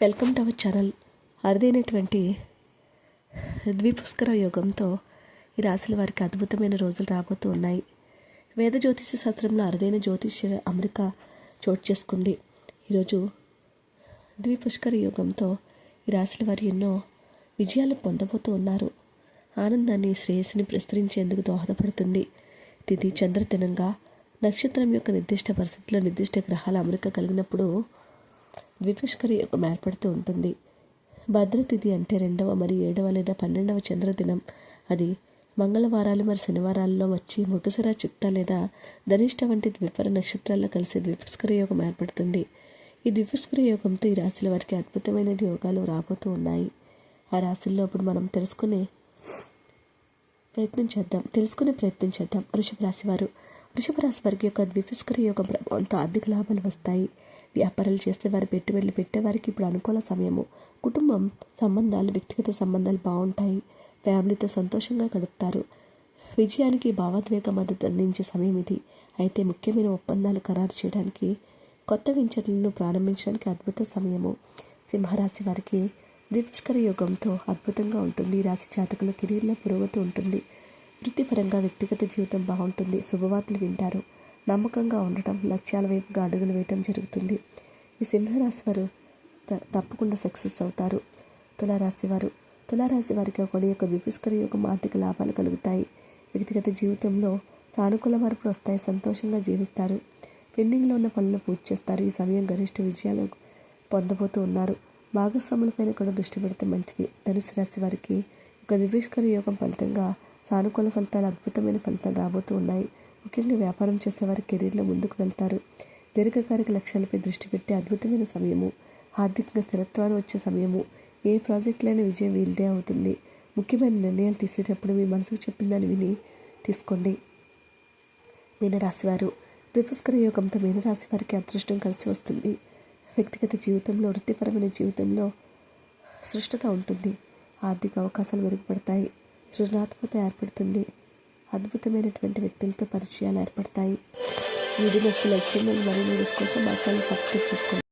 Welcome to our channel అరుదైనటువంటి ద్విపుష్కర యోగంతో ఈ రాశుల వారికి అద్భుతమైన రోజులు రాబోతూ ఉన్నాయి. వేద జ్యోతిష శాస్త్రంలో అరుదైన జ్యోతిష్య అమెరికా చోటు చేసుకుంది. ఈరోజు ద్విపుష్కర యోగంతో ఈ రాశుల వారు ఎన్నో విజయాలు పొందబోతూ ఉన్నారు. ఆనందాన్ని శ్రేయస్సుని ప్రసరించేందుకు దోహదపడుతుంది. తిథి చంద్రదినంగా నక్షత్రం యొక్క నిర్దిష్ట పరిస్థితిలో నిర్దిష్ట గ్రహాల అమరిక కలిగినప్పుడు ద్విపుష్కర యోగం ఏర్పడుతూ ఉంటుంది. భద్రతిథి అంటే రెండవ మరి ఏడవ లేదా పన్నెండవ చంద్రదినం. అది మంగళవారాలు మరి శనివారాల్లో వచ్చి మృగశిర చిత్త లేదా ధనిష్ట వంటి ద్విపర నక్షత్రాల్లో కలిసి ద్విపుష్కర యోగం ఏర్పడుతుంది. ఈ ద్విపుష్కర యోగంతో ఈ రాశుల వారికి అద్భుతమైన యోగాలు రాబోతూ ఉన్నాయి. ఆ రాశుల్లో ఇప్పుడు మనం తెలుసుకునే ప్రయత్నం చేద్దాం. తెలుసుకునే ప్రయత్నం చేద్దాం. వృషభ రాశి వారు. వృషభ రాశి వారికి యొక్క ద్విపుష్కర యోగం ప్రభావంతో ఆర్థిక లాభాలు వస్తాయి. వ్యాపారాలు చేస్తే వారి పెట్టుబడులు పెట్టేవారికి ఇప్పుడు అనుకూల సమయము. కుటుంబం సంబంధాలు వ్యక్తిగత సంబంధాలు బాగుంటాయి. ఫ్యామిలీతో సంతోషంగా గడుపుతారు. విజయానికి భావోద్వేగ మద్దతు అందించే సమయం ఇది. అయితే ముఖ్యమైన ఒప్పందాలు ఖరారు చేయడానికి కొత్త వెంచర్లను ప్రారంభించడానికి అద్భుత సమయము. సింహరాశి వారికి ద్విష్కర యోగంతో అద్భుతంగా ఉంటుంది. ఈ రాశి జాతకులు కెరీర్లో పురోగతి ఉంటుంది. వృత్తిపరంగా వ్యక్తిగత జీవితం బాగుంటుంది. శుభవార్తలు వింటారు. నమ్మకంగా ఉండటం లక్ష్యాల వైపుగా అడుగులు వేయటం జరుగుతుంది. ఈ సింహరాశి వారు తప్పకుండా సక్సెస్ అవుతారు. తులారాశి వారు తులారాశి వారికి ఒకటి యొక్క విపుష్కర యోగం ఆర్థిక లాభాలు కలుగుతాయి. వ్యక్తిగత జీవితంలో సానుకూల మార్పులు వస్తాయి సంతోషంగా జీవిస్తారు. పెండింగ్లో ఉన్న పనులను పూర్తి చేస్తారు. ఈ సమయం గరిష్ట విజయాలు పొందబోతూ ఉన్నారు. భాగస్వాములపైన కూడా దృష్టి పెడితే మంచిది. ధనుసు రాశి వారికి ఒక విపుష్కర యోగం ఫలితంగా సానుకూల ఫలితాలు అద్భుతమైన ఫలితాలు రాబోతూ ఉన్నాయి. ముఖ్యంగా వ్యాపారం చేసేవారు కెరీర్లో ముందుకు వెళ్తారు. దీర్ఘకాలిక లక్ష్యాలపై దృష్టి పెట్టి అద్భుతమైన సమయము ఆర్థికంగా స్థిరత్వాన్ని వచ్చే సమయము ఏ ప్రాజెక్టులైన విజయం వీల్దే అవుతుంది. ముఖ్యమైన నిర్ణయాలు తీసేటప్పుడు మీ మనసుకు చెప్పిన దాన్ని విని తీసుకోండి. మీనరాశివారు విపుష్కర యోగంతో మీనరాశి వారికి అదృష్టం కలిసి వస్తుంది. వ్యక్తిగత జీవితంలో వృత్తిపరమైన జీవితంలో సృష్టత ఉంటుంది. ఆర్థిక అవకాశాలు మెరుగుపడతాయి. సృజనాత్మకత ఏర్పడుతుంది. అద్భుతమైనటువంటి వ్యక్తులతో పరిచయాలు ఏర్పడతాయి. వీడియోస్ లైక్ చేయండి. మరియు వీడియోస్ కోసం మా ఛానల్ సబ్స్క్రైబ్ చేసుకోండి.